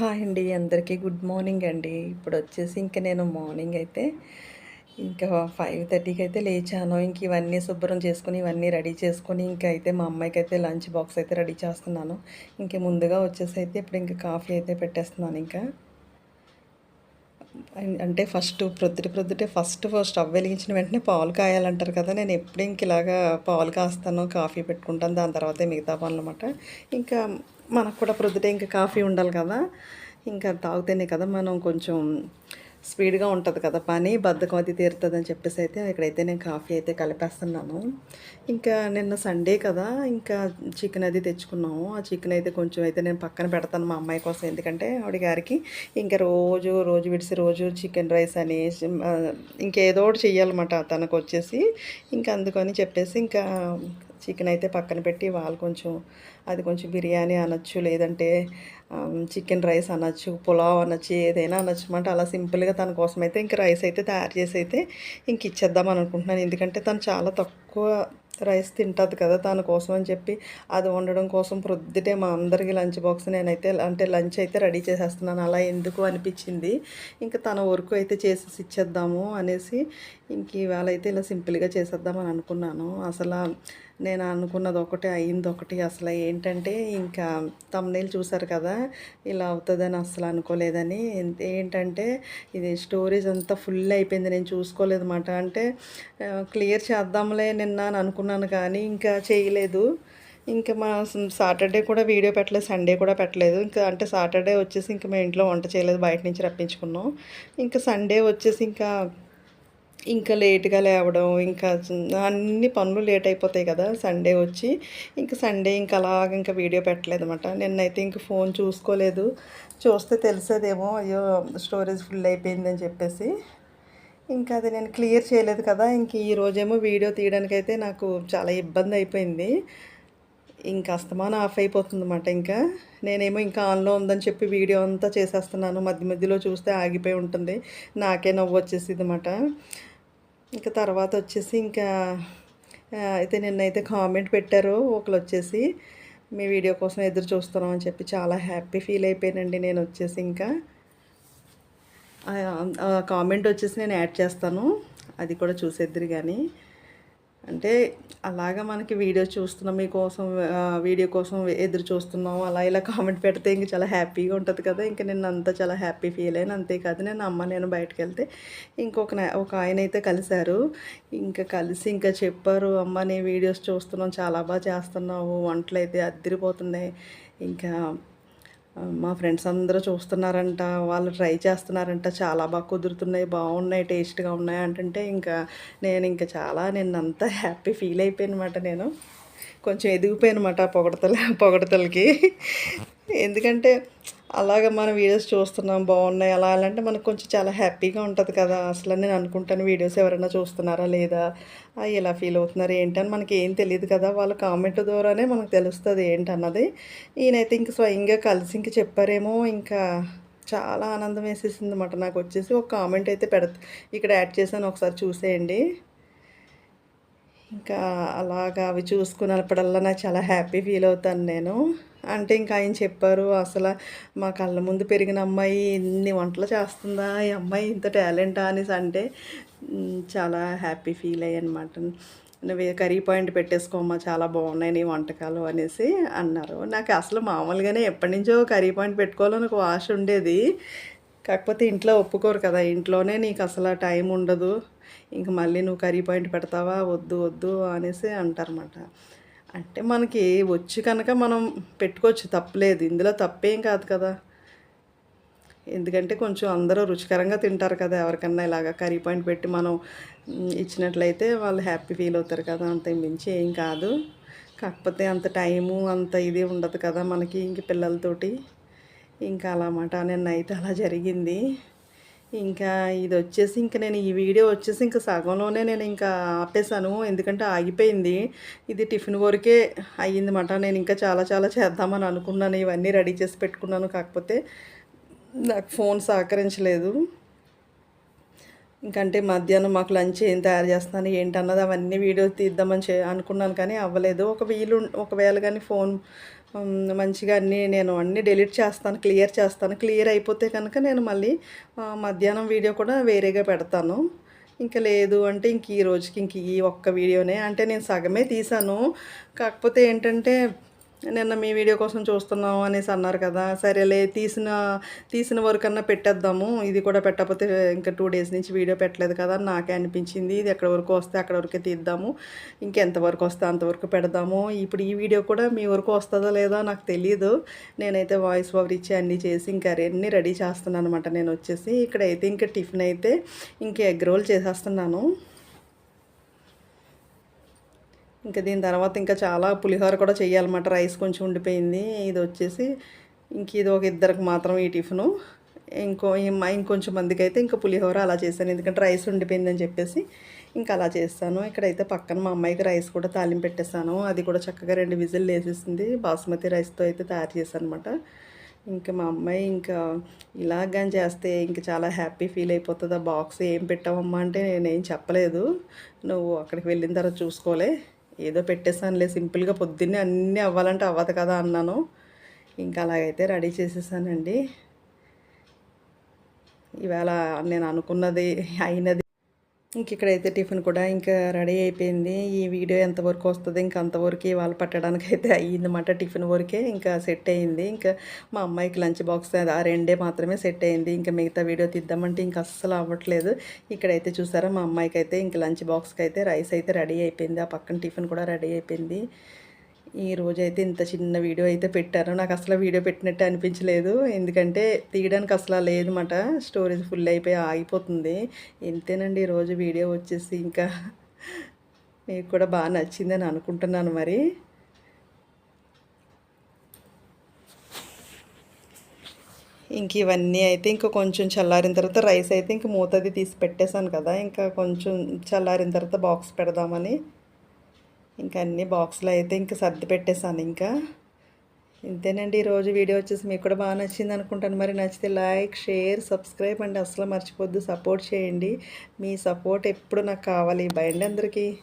Hi అండి అందరికీ good morning అండి. ఇప్పుడు వచ్చేసి ఇంకా నేను మార్నింగ్ అయితే ఇంకా ఫైవ్ థర్టీకి అయితే లేచాను. ఇంక ఇవన్నీ శుభ్రం చేసుకుని ఇవన్నీ రెడీ చేసుకొని ఇంకా అయితే మా అమ్మాయికి అయితే లంచ్ బాక్స్ అయితే రెడీ చేస్తున్నాను. ఇంక ముందుగా వచ్చేసి అయితే ఇప్పుడు ఇంకా కాఫీ అయితే పెట్టేస్తున్నాను ఇంకా. అంటే ఫస్ట్ ప్రొద్దుట ప్రొద్దుటే ఫస్ట్ స్టవ్ వెలిగించిన వెంటనే పాలు కాయాలంటారు కదా నేను ఎప్పుడు ఇంక ఇలాగా పాలు కాస్తాను కాఫీ పెట్టుకుంటాను దాని తర్వాతే మిగతా పనులు అనమాట ఇంకా మనకు కూడా ప్రొద్దుటే ఇంకా కాఫీ ఉండాలి కదా ఇంకా తాగితేనే కదా మనం కొంచెం స్పీడ్గా ఉంటుంది కదా పని బద్ధకం అది తీరుతుంది అని చెప్పేసి అయితే ఇక్కడైతే నేను కాఫీ అయితే కలిపేస్తున్నాను. ఇంకా నిన్న సండే కదా ఇంకా చికెన్ అది తెచ్చుకున్నాము. ఆ చికెన్ అయితే కొంచెం అయితే నేను పక్కన పెడతాను మా అమ్మాయి కోసం. ఎందుకంటే ఆవిడ గారికి ఇంకా రోజు రోజు విడిసి రోజు చికెన్ రైస్ అని ఇంకేదో ఒకటి చెయ్యాలన్నమాట తనకు వచ్చేసి ఇంకా అందుకని చెప్పేసి ఇంకా చికెన్ అయితే పక్కన పెట్టి వాళ్ళు కొంచెం అది కొంచెం బిర్యానీ అనొచ్చు లేదంటే చికెన్ రైస్ అనొచ్చు పులావ్ అనొచ్చు ఏదైనా అనొచ్చు. అనమాట అలా సింపుల్గా తన కోసం అయితే ఇంక రైస్ అయితే తయారు చేసి అయితే ఇంక ఇచ్చేద్దాం అనుకుంటున్నాను. ఎందుకంటే తను చాలా తక్కువ రైస్ తింటుంది కదా తన కోసం అని చెప్పి అది వండడం కోసం ప్రొద్దుటే మా అందరికీ లంచ్ బాక్స్ నేనైతే అంటే లంచ్ అయితే రెడీ చేసేస్తున్నాను. అలా ఎందుకు అనిపించింది? ఇంకా తన వర్క్ అయితే చేసేసి ఇచ్చేద్దాము అనేసి ఇంక ఇవాళ అయితే ఇలా సింపుల్గా చేసేద్దామని అనుకున్నాను. అసలు నేను అనుకున్నది ఒకటి అయింది ఒకటి. అసలు ఏంటంటే ఇంకా తమ్నేలు చూసారు కదా ఇలా అవుతుందని అసలు అనుకోలేదని. ఏంటంటే ఇది స్టోరేజ్ అంతా ఫుల్ అయిపోయింది. నేను చూసుకోలేదన్నమాట. అంటే క్లియర్ చేద్దాంలే నిన్న అనుకున్నాను అనుకున్నాను కానీ ఇంకా చేయలేదు. ఇంకా మా సాటర్డే కూడా వీడియో పెట్టలేదు సండే కూడా పెట్టలేదు. ఇంకా అంటే సాటర్డే వచ్చేసి ఇంకా మేము ఇంట్లో వంట చేయలేదు బయట నుంచి రప్పించుకున్నాం. ఇంకా సండే వచ్చేసి ఇంకా ఇంకా లేట్గా లేవడం ఇంకా అన్ని పనులు లేట్ అయిపోతాయి కదా సండే వచ్చి. ఇంకా సండే ఇంకా అలాగ ఇంకా వీడియో పెట్టలేదు అనమాట నిన్నైతే ఇంక ఫోన్ చూసుకోలేదు. చూస్తే తెలిసేదేమో అయ్యో స్టోరేజ్ ఫుల్ అయిపోయిందని చెప్పేసి. ఇంకా అది నేను క్లియర్ చేయలేదు కదా ఇంక ఈ రోజేమో వీడియో తీయడానికైతే నాకు చాలా ఇబ్బంది అయిపోయింది. ఇంకా అస్తమానం ఆఫ్ అయిపోతుంది అనమాట ఇంకా. నేనేమో ఇంకా ఆన్లో ఉందని చెప్పి వీడియో అంతా చేసేస్తున్నాను మధ్య మధ్యలో చూస్తే ఆగిపోయి ఉంటుంది. నాకే నవ్వు వచ్చేసింది అనమాట ఇంకా తర్వాత వచ్చేసి ఇంకా అయితే నిన్నైతే కామెంట్ పెట్టారు ఒకరు వచ్చేసి మీ వీడియో కోసం ఎదురు చూస్తున్నాం అని చెప్పి చాలా హ్యాపీ ఫీల్ అయిపోయానండి నేను వచ్చేసి ఇంకా. కామెంట్ వచ్చేసి నేను యాడ్ చేస్తాను. అది కూడా చూసేద్దరు కానీ అంటే అలాగా మనకి వీడియో చూస్తున్నాం మీకోసం వీడియో కోసం ఎదురు చూస్తున్నాం అలా ఇలా కామెంట్ పెడితే ఇంక చాలా హ్యాపీగా ఉంటుంది కదా. ఇంకా నేను అంతా చాలా హ్యాపీ ఫీల్ అయిన అంతేకాదు నేను అమ్మ నేను బయటకు వెళ్తే ఇంకొక ఒక ఆయన అయితే కలిశారు. ఇంకా కలిసి ఇంకా చెప్పారు అమ్మ నీ వీడియోస్ చూస్తున్నాం చాలా బాగా చేస్తున్నావు వంటలు అయితే అద్దరిపోతున్నాయి. ఇంకా మా ఫ్రెండ్స్ అందరూ చూస్తున్నారంట వాళ్ళు ట్రై చేస్తున్నారంట చాలా బాగా కుదురుతున్నాయి బాగున్నాయి టేస్ట్గా ఉన్నాయి అంటుంటే ఇంకా నేను ఇంకా చాలా నిన్నంతా హ్యాపీ ఫీల్ అయిపోయాను అనమాట నేను. కొంచెం ఎదిగిపోయానమాట పొగడతల పొగడతలకి. ఎందుకంటే అలాగ మన వీడియోస్ చూస్తున్నాం బాగున్నాయి అలా అలా అంటే మనకు కొంచెం చాలా హ్యాపీగా ఉంటుంది కదా. అసలు నేను అనుకుంటాను వీడియోస్ ఎవరైనా చూస్తున్నారా లేదా? ఇలా ఎలా ఫీల్ అవుతున్నారు ఏంటని మనకి ఏం తెలియదు కదా. వాళ్ళ కామెంట్ ద్వారానే మనకు తెలుస్తుంది ఏంటన్నది ఈయనైతే ఇంక స్వయంగా కలిసి ఇంక చెప్పారేమో ఇంకా చాలా ఆనందం వేసేసింది అనమాట నాకు వచ్చేసి ఒక కామెంట్ అయితే పెడ ఇక్కడ యాడ్ చేశాను ఒకసారి చూసేయండి. ఇంకా అలాగా అవి చూసుకున్నప్పుడల్లా నాకు చాలా హ్యాపీ ఫీల్ అవుతాను నేను. అంటే ఇంకా ఆయన చెప్పారు అసలు మా కళ్ళ ముందు పెరిగిన అమ్మాయి ఇన్ని వంటలు చేస్తుందా? ఈ అమ్మాయి ఇంత టాలెంటా? అనేసి అంటే చాలా హ్యాపీ ఫీల్ అయ్యనమాట నువ్వు కర్రీ పాయింట్ పెట్టేసుకోమ్మా చాలా బాగున్నాయి నీ వంటకాలు అనేసి అన్నారు. నాకు అసలు మామూలుగానే ఎప్పటి నుంచో కర్రీ పాయింట్ పెట్టుకోవాలని ఒక ఆశ ఉండేది. కాకపోతే ఇంట్లో ఒప్పుకోరు కదా ఇంట్లోనే నీకు అసలు టైం ఉండదు. ఇంక మళ్ళీ నువ్వు కర్రీ పాయింట్ పెడతావా? వద్దు వద్దు అనేసి అంటారన్నమాట. అంటే మనకి వచ్చి కనుక మనం పెట్టుకోవచ్చు తప్పలేదు. ఇందులో తప్పేం కాదు కదా. ఎందుకంటే కొంచెం అందరూ రుచికరంగా తింటారు కదా. ఎవరికన్నా ఇలాగ కర్రీ పాయింట్ పెట్టి మనం ఇచ్చినట్లయితే వాళ్ళు హ్యాపీ ఫీల్ అవుతారు కదా. అంత మించి ఏం కాదు. కాకపోతే అంత టైము అంత ఇది ఉండదు కదా మనకి ఇంక పిల్లలతోటి. ఇంకా అలా మాట నిన్న అయితే అలా జరిగింది. ఇంకా ఇది వచ్చేసి ఇంకా నేను ఈ వీడియో వచ్చేసి ఇంకా సగంలోనే నేను ఇంకా ఆపేసాను ఎందుకంటే ఆగిపోయింది. ఇది టిఫిన్ వరకే అయ్యిందన్నమాట. నేను ఇంకా చాలా చాలా చేద్దామని అనుకున్నాను. ఇవన్నీ రెడీ చేసి పెట్టుకున్నాను. కాకపోతే నాకు ఫోన్ సహకరించలేదు. ఇంకంటే మధ్యాహ్నం మాకు లంచ్ ఏం తయారు చేస్తున్నాను ఏంటన్నది అవన్నీ వీడియో తీద్దామని అనుకున్నాను కానీ అవ్వలేదు. ఒక వీలు ఒకవేళ కానీ ఫోన్ మంచిగా అన్నీ నేను అన్నీ డిలీట్ చేస్తాను క్లియర్ చేస్తాను. క్లియర్ అయిపోతే కనుక నేను మళ్ళీ మధ్యాహ్నం వీడియో కూడా వేరేగా పెడతాను. ఇంకా లేదు అంటే ఇంక ఈ రోజుకి ఇంక ఈ ఒక్క వీడియోనే. అంటే నేను సగమే తీసాను. కాకపోతే ఏంటంటే నిన్న మీ వీడియో కోసం చూస్తున్నాం అనేసి అన్నారు కదా. సరేలే తీసిన తీసిన వరకు అన్నా పెట్టేద్దాము. ఇది కూడా పెట్టకపోతే ఇంకా టూ డేస్ నుంచి వీడియో పెట్టలేదు కదా నాకే అనిపించింది. ఇది ఎక్కడ వరకు వస్తే అక్కడ వరకే తీద్దాము. ఇంకెంతవరకు వస్తే అంతవరకు పెడదాము. ఇప్పుడు ఈ వీడియో కూడా మీ వరకు వస్తుందో లేదో నాకు తెలియదు నేనైతే వాయిస్ ఓవర్ ఇచ్చి అన్నీ చేసి ఇంకా అన్నీ రెడీ చేస్తున్నాను అనమాట నేను వచ్చేసి ఇక్కడైతే ఇంకా టిఫిన్ అయితే ఇంకా ఎగ్ రోల్ చేసేస్తున్నాను. ఇంకా దీని తర్వాత ఇంకా చాలా పులిహోర కూడా చేయాలన్నమాట రైస్ కొంచెం ఉండిపోయింది. ఇది వచ్చేసి ఇంక ఇది ఒక ఇద్దరికి మాత్రం ఈ టిఫిను. ఇంకో ఈ- ఇంకొంచెం మందికి అయితే ఇంకా పులిహోర అలా చేశాను. ఎందుకంటే రైస్ ఉండిపోయిందని చెప్పేసి ఇంకా అలా చేస్తాను. ఇక్కడైతే పక్కన మా అమ్మాయికి రైస్ కూడా తాలింపు పెట్టేశాను. అది కూడా చక్కగా రెండు విజిల్ వేసేసింది. బాస్మతి రైస్తో అయితే తయారు చేశాను అనమాట ఇంకా మా అమ్మాయి ఇంకా ఇలాగా చేస్తే ఇంకా చాలా హ్యాపీ ఫీల్ అయిపోతుంది. ఆ బాక్స్ ఏం పెట్టావమ్మా అంటే నేనేం చెప్పలేదు. నువ్వు అక్కడికి వెళ్ళిన తర్వాత చూసుకోలే. ఏదో పెట్టేసానులే సింపుల్గా పొద్దున్నే అన్నీ అవ్వాలంటే అవ్వదు కదా అన్నాను. ఇంకా అలాగైతే రెడీ చేసేసానండి. ఇవాళ నేను అనుకున్నది అయినది ఇంక ఇక్కడైతే టిఫిన్ కూడా ఇంకా రెడీ అయిపోయింది. ఈ వీడియో ఎంతవరకు వస్తుంది ఇంకా అంతవరకు ఇవాళ పట్టడానికి అయితే అయ్యిందన్నమాట టిఫిన్ వరకే. ఇంకా సెట్ అయ్యింది. ఇంకా మా అమ్మాయికి లంచ్ బాక్స్ ఆ రెండే మాత్రమే సెట్ అయ్యింది. ఇంకా మిగతా వీడియో తీద్దామంటే ఇంకా అస్సలు అవ్వట్లేదు. ఇక్కడైతే చూసారా మా అమ్మాయికి అయితే ఇంకా లంచ్ బాక్స్కి అయితే రైస్ అయితే రెడీ అయిపోయింది. ఆ పక్కన టిఫిన్ కూడా రెడీ అయిపోయింది. ఈ రోజైతే అయితే ఇంత చిన్న వీడియో అయితే పెట్టారు నాకు అసలు వీడియో పెట్టినట్టు అనిపించలేదు. ఎందుకంటే తీయడానికి అసలు లేదన్నమాట. స్టోరేజ్ ఫుల్ అయిపోయి ఆగిపోతుంది. ఇంతేనండి ఈరోజు వీడియో వచ్చేసి ఇంకా మీకు కూడా బాగా నచ్చిందని అనుకుంటున్నాను మరి. ఇంక ఇవన్నీ అయితే ఇంకా కొంచెం చల్లారిన తర్వాత రైస్ అయితే ఇంక మూతది తీసి పెట్టేశాను కదా. ఇంకా కొంచెం చల్లారిన తర్వాత బాక్స్ పెడదామని ఇంకా అన్ని బాక్స్లో అయితే ఇంకా సర్ది పెట్టేశాను ఇంకా. ఇంతేనండి ఈరోజు వీడియో వచ్చేసి మీకు కూడా బాగా నచ్చింది అనుకుంటాను. మరి నచ్చితే లైక్ షేర్ సబ్స్క్రైబ్ అండి. అసలు మర్చిపోద్దు. సపోర్ట్ చేయండి. మీ సపోర్ట్ ఎప్పుడు నాకు కావాలి? బయండి అందరికీ.